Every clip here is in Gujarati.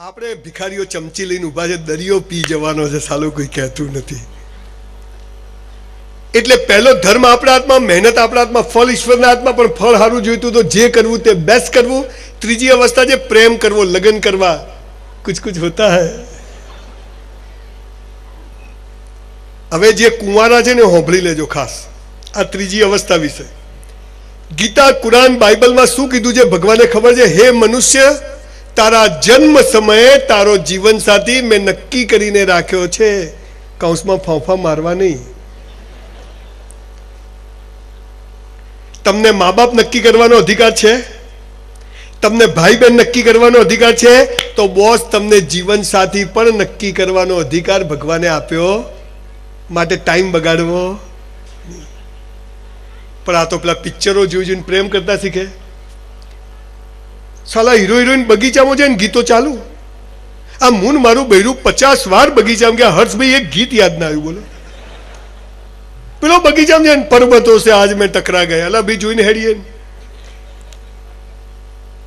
આપણે ભિખારીઓ ચમચી લઈને ઊભા છે, દરિયો પી જવાનો છે, સાલું કોઈ કહેતું નથી. એટલે પહેલો ધર્મ આપણા હાથમાં, મહેનત આપણા હાથમાં, ફળ ઈશ્વરના હાથમાં, પણ ફળ સારું જોઈતું તો જે કરવું તે બેસ્ટ કરવું. ત્રીજી અવસ્થા છે, પ્રેમ કરવો, લગ્ન કરવા. કુછ કુછ હોતા હૈ. હવે જે કુંવારા છે ને, હોંભળી લેજો ખાસ. આ ત્રીજી અવસ્થા વિશે. ગીતા, કુરાન, બાઇબલમાં શું કીધું છે, ભગવાને ખબર છે? હે મનુષ્ય તારા જન્મ સમયે તારો જીવન સાથી મેં નક્કી કરીને રાખ્યો છે. કૌંસમાં ફાંફા મારવા નહીં તમને મા બાપ નક્કી કરવાનો અધિકાર છે? તમને ભાઈ બહેન નક્કી કરવાનો અધિકાર છે? તો બોસ, તમને જીવન સાથી પણ નક્કી કરવાનો અધિકાર ભગવાને આપ્યો. માટે ટાઈમ બગાડવો. પણ આ તો પેલા પિક્ચરો જોઈ જોઈને પ્રેમ કરતા શીખે. સાલા હીરો હિરોઈન બગીચામાં જઈને ગીતો ચાલુ. આ મૂન મારું બૈરું પચાસ વાર બગીચામાં ગયા. હર્ષભાઈ એક ગીત યાદ ના આવ્યું, બોલો. પેલો બગીચામાં જઈને પર્વતો છે, આજ મેં ટકરા ગયા. અલા, ભાઈ જોઈને હેડીએ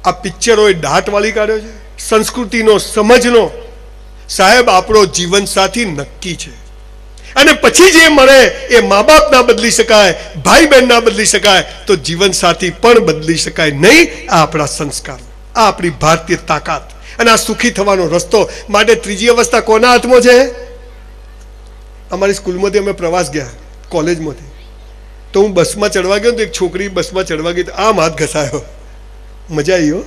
આ પિક્ચરો એ વાળી કાઢ્યો છે. સંસ્કૃતિનો, સમજનો. સાહેબ, આપણો જીવન સાથી નક્કી છે. અને પછી જે મળે એ મા બાપ ના બદલી શકાય ભાઈ બહેન ના બદલી શકાય, તો જીવન સાથી પણ બદલી શકાય. નહીં, આ આપણા સંસ્કાર. આ આપણી ભારતીય તાકાત અને આ સુખી થવાનો રસ્તો માટે ત્રીજી અવસ્થા કોના હાથમાં છે? અમારી સ્કૂલમાંથી અમે પ્રવાસ ગયા, કોલેજમાંથી. તો હું બસમાં ચડવા ગયો તો એક છોકરી બસમાં ચડવા ગઈ તો આમ હાથ ઘસાયો. મજા આવી હો.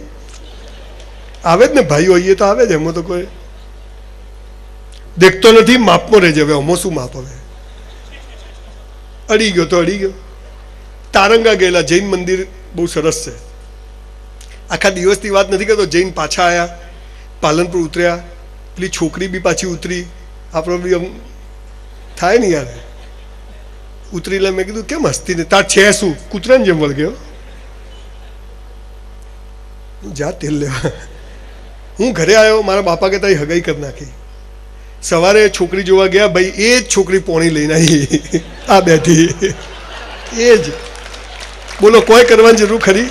આવે જ ને ભાઈઓ આવીએ તો આવે જ, એમાં તો કોઈ દેખતો નથી, માપમાં રહેજે હવે અમો શું માપ હવે? અડી ગયો તો અડી ગયો. તારંગા ગયેલા જૈન મંદિર બહુ સરસ છે. આખા દિવસની વાત નથી કરતો. જૈન પાછા આવ્યા પાલનપુર ઉતર્યા, પેલી છોકરી બી પાછી ઉતરી. આપણો બી આમ થાય ને યાર. ઉતરી એટલે મેં કીધું, કેમ હસતી ને? તાર છે શું? કૂતરાને જેમ વળગ્યો જા તેલ લેવા. હું ઘરે આવ્યો, મારા બાપા કે તારી હગાઈ કરી નાખી. સવારે છોકરી જોવા ગયા, ભાઈ, એ જ છોકરી પોણી લઈને આવી. આ બેઠી. એ જ. બોલો, કોઈ કરવાની જરૂર ખરી?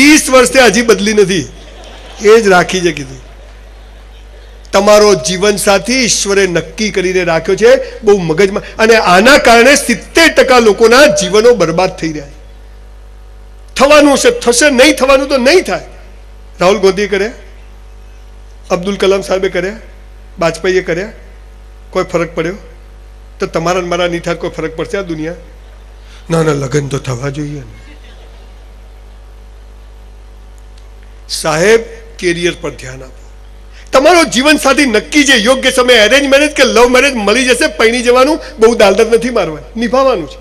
ત્રીસ વર્ષથી હજી બદલી નથી. એ જ રાખી છે કીધું. તમારો જીવન સાથી ઈશ્વરે નક્કી કરીને રાખ્યો છે, બહુ મગજમાં અને આના કારણે સિત્તેર ટકા લોકોના જીવનો બરબાદ થઈ રહ્યા થવાનું છે, થશે, નહીં થવાનું તો નહીં થાય. રાહુલ ગાંધીએ કર્યા. અબ્દુલ કલામ સાહેબે કર્યા. વાજપેયીએ કર્યા. કોઈ ફરક પડ્યો? તો તમારા મારા નહીં થાય કોઈ ફરક પડશે આ દુનિયા? ના ના, લગ્ન તો થવા જોઈએ. ને સાહેબ કેરિયર પર ધ્યાન આપો. તમારો જીવન સાથી નક્કી છે યોગ્ય સમય એરેન્જ મેરેજ કે લવ મેરેજ મળી જશે, પૈણી જવાનું બહુ દાલદત નથી મારવાનું, નિભાવવાનું છે.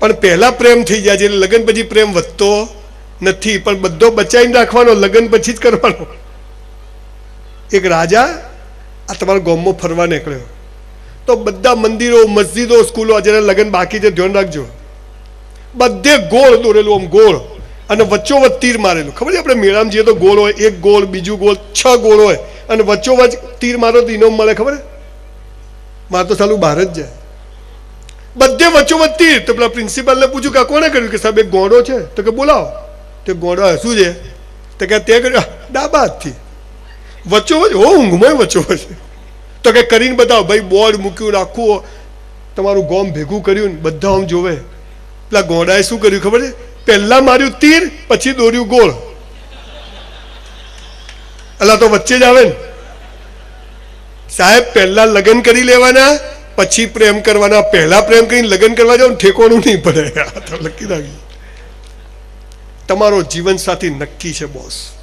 પણ પહેલા પ્રેમ થઈ જાય છે, એટલે લગ્ન પછી પ્રેમ વધતો નથી, પણ બધો બચાવીને રાખવાનો, લગ્ન પછી જ કરવાનો. એક રાજા આ તમારા ગામમાં ફરવા નીકળ્યો. તો બધા મંદિરો, મસ્જિદો, સ્કૂલો જેના લગ્ન બાકી છે, ધ્યાન રાખજો. બધે ગોળ દોરેલું, આમ ગોળ. અને વચ્ચોવચ તીર મારેલું. ખબર છે આપણે મેળામાં જઈએ તો ગોળ હોય એક ગોળ બીજું ગોળ છ ગોળ હોય. અને વચ્ચોવચ તીર મારો તો ઇનામ મળે ખબર? મારે તો સાલું બહાર જ જાય. બધે વચ્ચોવચ તીર. તો પેલા પ્રિન્સિપાલને પૂછ્યું કે કોણે કર્યું? કે સાહેબ એક ગોળો છે. તો કે બોલાવો. તે ગોળો શું છે? તો કે તે કર્યું "આ, ડાબા હાથથી વચ્ચોવચ હો ઊંઘમાં વચ્ચોવચ. તો કે કરીને બતાવો ભાઈ બોર્ડ મૂક્યું રાખવું. તમારું ગોમ ભેગું કર્યું ને બધા આમ જોવે. પેલા ગોડાએ શું કર્યું ખબર છે? પહેલા માર્યું તીર, પછી દોર્યું ગોળ. અલા તો વચ્ચે જ આવે ને. સાહેબ, પહેલા લગ્ન કરી લેવાના, પછી પ્રેમ કરવાના. પહેલા પ્રેમ કરીને લગ્ન કરવા જાવ ઠેકોણું નહીં પડે. આ તો લખી નાખ્યું તમારો જીવન સાથી નક્કી છે બોસ